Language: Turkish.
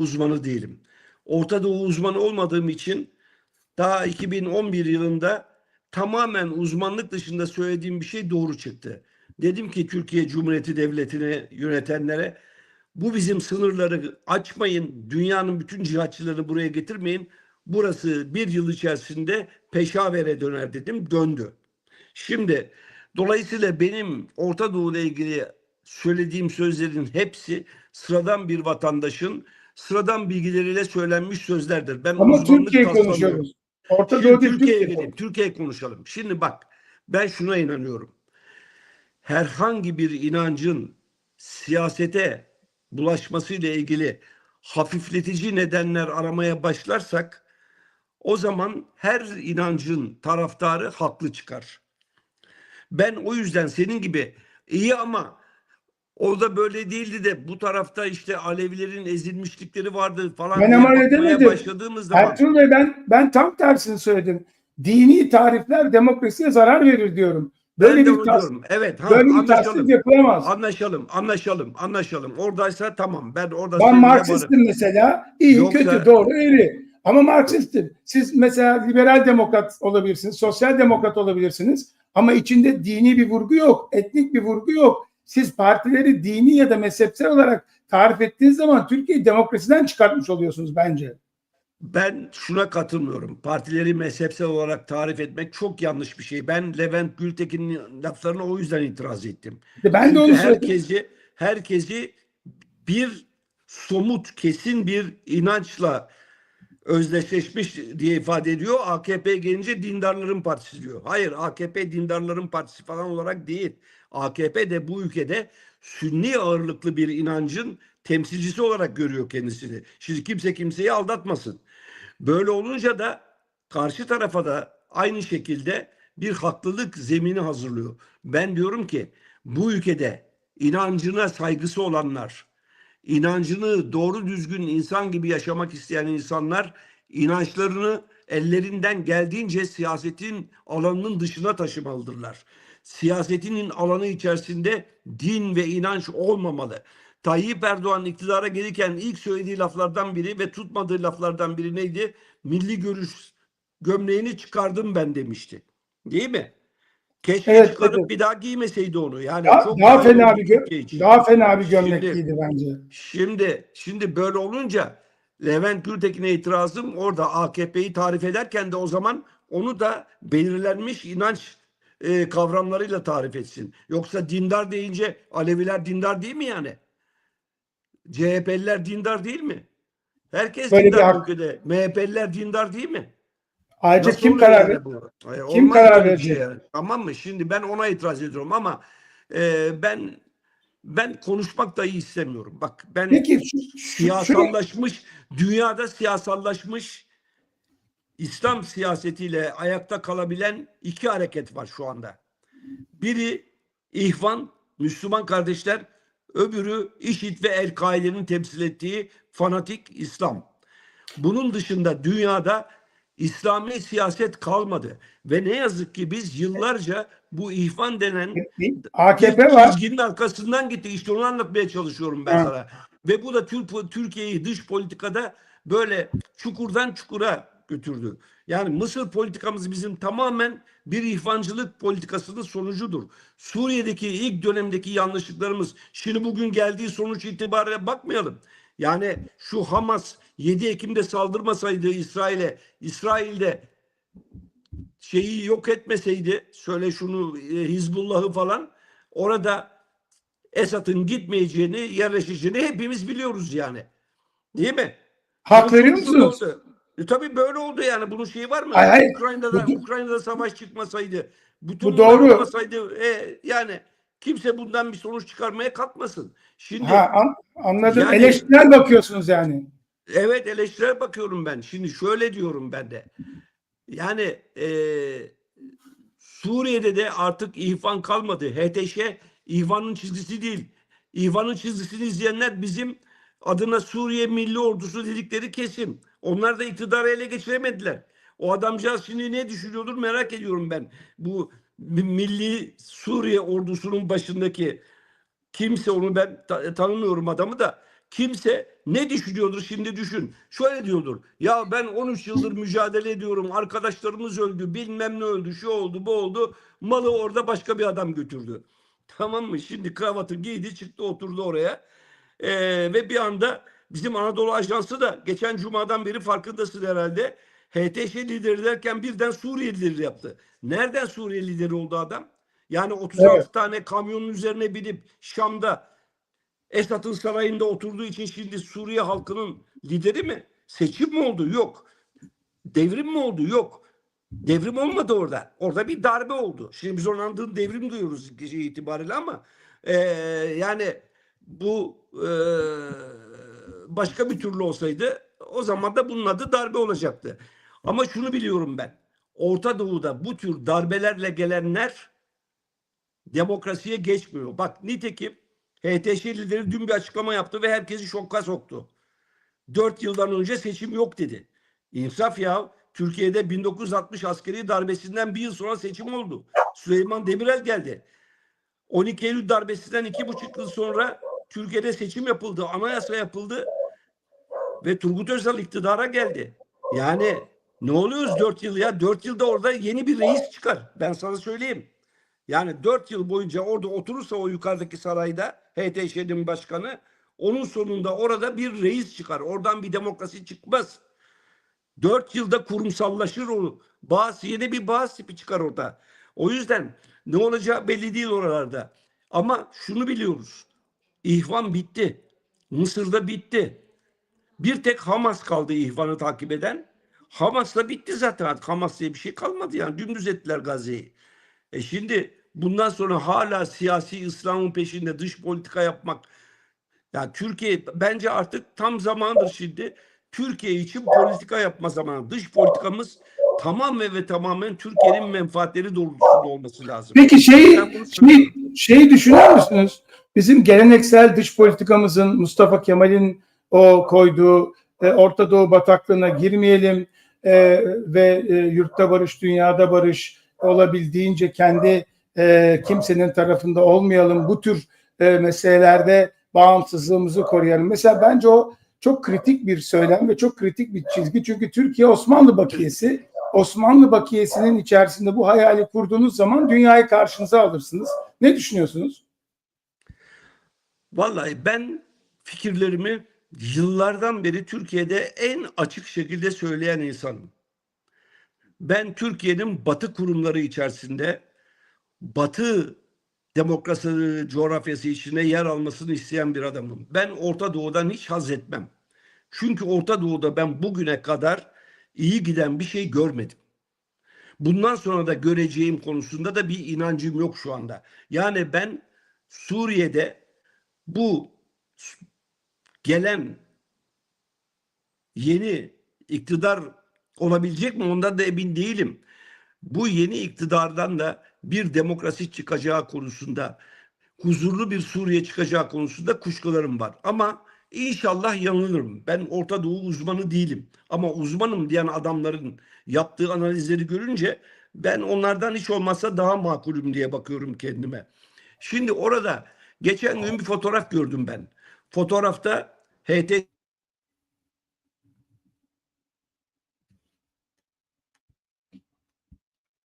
uzmanı değilim. Orta Doğu uzmanı olmadığım için daha 2011 yılında tamamen uzmanlık dışında söylediğim bir şey doğru çıktı. Dedim ki Türkiye Cumhuriyeti Devleti'ne yönetenlere bu bizim sınırları açmayın, dünyanın bütün cihatçılarını buraya getirmeyin. Burası bir yıl içerisinde peşavere döner dedim, döndü. Şimdi dolayısıyla benim Orta Doğu ile ilgili söylediğim sözlerin hepsi sıradan bir vatandaşın sıradan bilgileriyle söylenmiş sözlerdir. Ben Ama Türkiye konuşuyoruz. Orta Doğu Türkiye'ye Türkiye. geleyim. Türkiye konuşalım. Şimdi bak ben şuna inanıyorum. Herhangi bir inancın siyasete bulaşmasıyla ilgili hafifletici nedenler aramaya başlarsak o zaman her inancın taraftarı haklı çıkar. Ben o yüzden senin gibi iyi ama o da böyle değildi de bu tarafta işte Alevilerin ezilmişlikleri vardı falan Ben diye ama öyle bakmaya demedim. başladığımız zaman Ertuğrul Bey ben, ben tam tersini söyledim. Dini tarifler demokrasiye zarar verir diyorum. Böyle ben bir tas diyorum. Evet, ha, böyle bir anlaşalım. tasnif yapılamaz. Anlaşalım, anlaşalım, anlaşalım. Oradaysa tamam. Ben orada Ben Marksistim mesela. İyi, Yoksa- kötü, doğru, eğri. Ama Marksistim. Siz mesela liberal demokrat olabilirsiniz, sosyal demokrat olabilirsiniz. Ama içinde dini bir vurgu yok, etnik bir vurgu yok. Siz partileri dini ya da mezhepsel olarak tarif ettiğiniz zaman Türkiye'yi demokrasiden çıkartmış oluyorsunuz bence. Ben şuna katılmıyorum. Partileri mezhepsel olarak tarif etmek çok yanlış bir şey. Ben Levent Gültekin'in laflarına o yüzden itiraz ettim. Ben de Çünkü onu söyledim. herkesi herkesi bir somut kesin bir inançla özdeşleşmiş diye ifade ediyor. AKP gelince dindarların partisi diyor. Hayır AKP dindarların partisi falan olarak değil. AKP de bu ülkede sünni ağırlıklı bir inancın temsilcisi olarak görüyor kendisini. Şimdi kimse kimseyi aldatmasın. Böyle olunca da karşı tarafa da aynı şekilde bir haklılık zemini hazırlıyor. Ben diyorum ki bu ülkede inancına saygısı olanlar, inancını doğru düzgün insan gibi yaşamak isteyen insanlar inançlarını ellerinden geldiğince siyasetin alanının dışına taşımalıdırlar. Siyasetinin alanı içerisinde din ve inanç olmamalı. Tayyip Erdoğan iktidara gelirken ilk söylediği laflardan biri ve tutmadığı laflardan biri neydi? Milli görüş gömleğini çıkardım ben demişti. Değil mi? Keşke Evet, çıkarıp evet. bir daha giymeseydi onu. Yani Daha, çok daha fena bir gö- daha fena bir gömlek Şimdi- giydi bence. Şimdi şimdi böyle olunca Levent Gültekin'e itirazım orada AKP'yi tarif ederken de o zaman onu da belirlenmiş inanç e, kavramlarıyla tarif etsin. Yoksa dindar deyince Aleviler dindar değil mi yani? CHP'liler dindar değil mi? Herkes Böyle dindar ülkede. MHP'liler dindar değil mi? Ayrıca Nasıl kim karar yani bu? Hayır, kim karar bir şey verecek? yani. Tamam mı? Şimdi ben ona itiraz ediyorum ama e, ben ben konuşmak dahi istemiyorum. Bak ben Peki şu, şu, siyasallaşmış, dünyada siyasallaşmış İslam siyasetiyle ayakta kalabilen iki hareket var şu anda. Biri İhvan, Müslüman kardeşler, öbürü IŞİD ve El-Kaide'nin temsil ettiği fanatik İslam. Bunun dışında dünyada İslami siyaset kalmadı. Ve ne yazık ki biz yıllarca bu ihvan denen AKP var. çizginin arkasından gitti. İşte onu anlatmaya çalışıyorum ben Ha. sana. Ve bu da Türk, Türkiye'yi dış politikada böyle çukurdan çukura götürdü. Yani Mısır politikamız bizim tamamen bir ihvancılık politikasının sonucudur. Suriye'deki ilk dönemdeki yanlışlıklarımız şimdi bugün geldiği sonuç itibariyle bakmayalım. Yani şu Hamas 7 Ekim'de saldırmasaydı İsrail'e, İsrail'de şeyi yok etmeseydi, söyle şunu e, Hizbullah'ı falan orada Esad'ın gitmeyeceğini, yerleşeceğini hepimiz biliyoruz yani. Değil mi? Hak veriyor musunuz? E tabii böyle oldu yani. Bunun şeyi var mı? Hayır, hayır. Ukrayna'da Bu- Ukrayna'da savaş çıkmasaydı, bütün Bu doğru. olmasaydı e, yani kimse bundan bir sonuç çıkarmaya kalkmasın. Şimdi Ha, an- anladım. Yani- Eleştirel bakıyorsunuz yani. Evet eleştirel bakıyorum ben. Şimdi şöyle diyorum ben de. Yani eee, Suriye'de de artık ihvan kalmadı. HTŞ ihvanın çizgisi değil. İhvanın çizgisini izleyenler bizim adına Suriye Milli Ordusu dedikleri kesim. Onlar da iktidarı ele geçiremediler. O adamcağız şimdi ne düşünüyordur merak ediyorum ben. Bu mi- Milli Suriye ordusunun başındaki kimse onu ben ta- tanımıyorum adamı da kimse Ne düşünüyordur şimdi düşün. Şöyle diyordur. Ya ben 13 yıldır mücadele ediyorum. Arkadaşlarımız öldü. Bilmem ne öldü. Şu oldu bu oldu. Malı orada başka bir adam götürdü. Tamam mı? Şimdi kravatı giydi çıktı oturdu oraya. Ee, ve bir anda bizim Anadolu Ajansı da geçen cumadan beri farkındasın herhalde. HTŞ lideri derken birden Suriye lideri yaptı. Nereden Suriye lideri oldu adam? Yani 36 Evet. tane kamyonun üzerine binip Şam'da Esad'ın sarayında oturduğu için şimdi Suriye halkının lideri mi? Seçim mi oldu? Yok. Devrim mi oldu? Yok. Devrim olmadı orada. Orada bir darbe oldu. Şimdi biz onun devrim duyuyoruz gece itibariyle ama eee, yani bu eee, başka bir türlü olsaydı o zaman da bunun adı darbe olacaktı. Ama şunu biliyorum ben. Orta Doğu'da bu tür darbelerle gelenler demokrasiye geçmiyor. Bak nitekim HTŞ lideri dün bir açıklama yaptı ve herkesi şoka soktu. Dört yıldan önce seçim yok dedi. İnsaf ya. Türkiye'de 1960 askeri darbesinden bir yıl sonra seçim oldu. Süleyman Demirel geldi. 12 Eylül darbesinden iki buçuk yıl sonra Türkiye'de seçim yapıldı. Anayasa yapıldı. Ve Turgut Özal iktidara geldi. Yani ne oluyoruz dört yıl ya? Dört yılda orada yeni bir reis çıkar. Ben sana söyleyeyim. Yani dört yıl boyunca orada oturursa o yukarıdaki sarayda HTŞ'nin başkanı onun sonunda orada bir reis çıkar. Oradan bir demokrasi çıkmaz. Dört yılda kurumsallaşır o. Bağız, yeni bir bağız tipi çıkar orada. O yüzden ne olacağı belli değil oralarda. Ama şunu biliyoruz. İhvan bitti. Mısır'da bitti. Bir tek Hamas kaldı İhvan'ı takip eden. Hamas da bitti zaten. Artık Hamas diye bir şey kalmadı yani. Dümdüz ettiler Gazze'yi. E şimdi bundan sonra hala siyasi İslam'ın peşinde dış politika yapmak. Ya Türkiye bence artık tam zamandır şimdi. Türkiye için politika yapma zamanı. Dış politikamız tamamen ve tamamen Türkiye'nin menfaatleri doğrultusunda olması lazım. Peki şey, bunu şey, düşünüyor musunuz? Bizim geleneksel dış politikamızın Mustafa Kemal'in o koyduğu e, Orta Doğu bataklığına girmeyelim e, ve e, yurtta barış, dünyada barış olabildiğince kendi e, kimsenin tarafında olmayalım. Bu tür e, meselelerde bağımsızlığımızı koruyalım. Mesela bence o çok kritik bir söylem ve çok kritik bir çizgi. Çünkü Türkiye Osmanlı bakiyesi. Osmanlı bakiyesinin içerisinde bu hayali kurduğunuz zaman dünyayı karşınıza alırsınız. Ne düşünüyorsunuz? Vallahi ben fikirlerimi yıllardan beri Türkiye'de en açık şekilde söyleyen insanım. Ben Türkiye'nin batı kurumları içerisinde batı demokrasi coğrafyası içine yer almasını isteyen bir adamım. Ben Orta Doğu'dan hiç haz etmem. Çünkü Orta Doğu'da ben bugüne kadar iyi giden bir şey görmedim. Bundan sonra da göreceğim konusunda da bir inancım yok şu anda. Yani ben Suriye'de bu gelen yeni iktidar olabilecek mi ondan da emin değilim. Bu yeni iktidardan da bir demokrasi çıkacağı konusunda, huzurlu bir Suriye çıkacağı konusunda kuşkularım var. Ama inşallah yanılırım. Ben Orta Doğu uzmanı değilim. Ama uzmanım diyen adamların yaptığı analizleri görünce ben onlardan hiç olmazsa daha makulüm diye bakıyorum kendime. Şimdi orada geçen gün bir fotoğraf gördüm ben. Fotoğrafta HT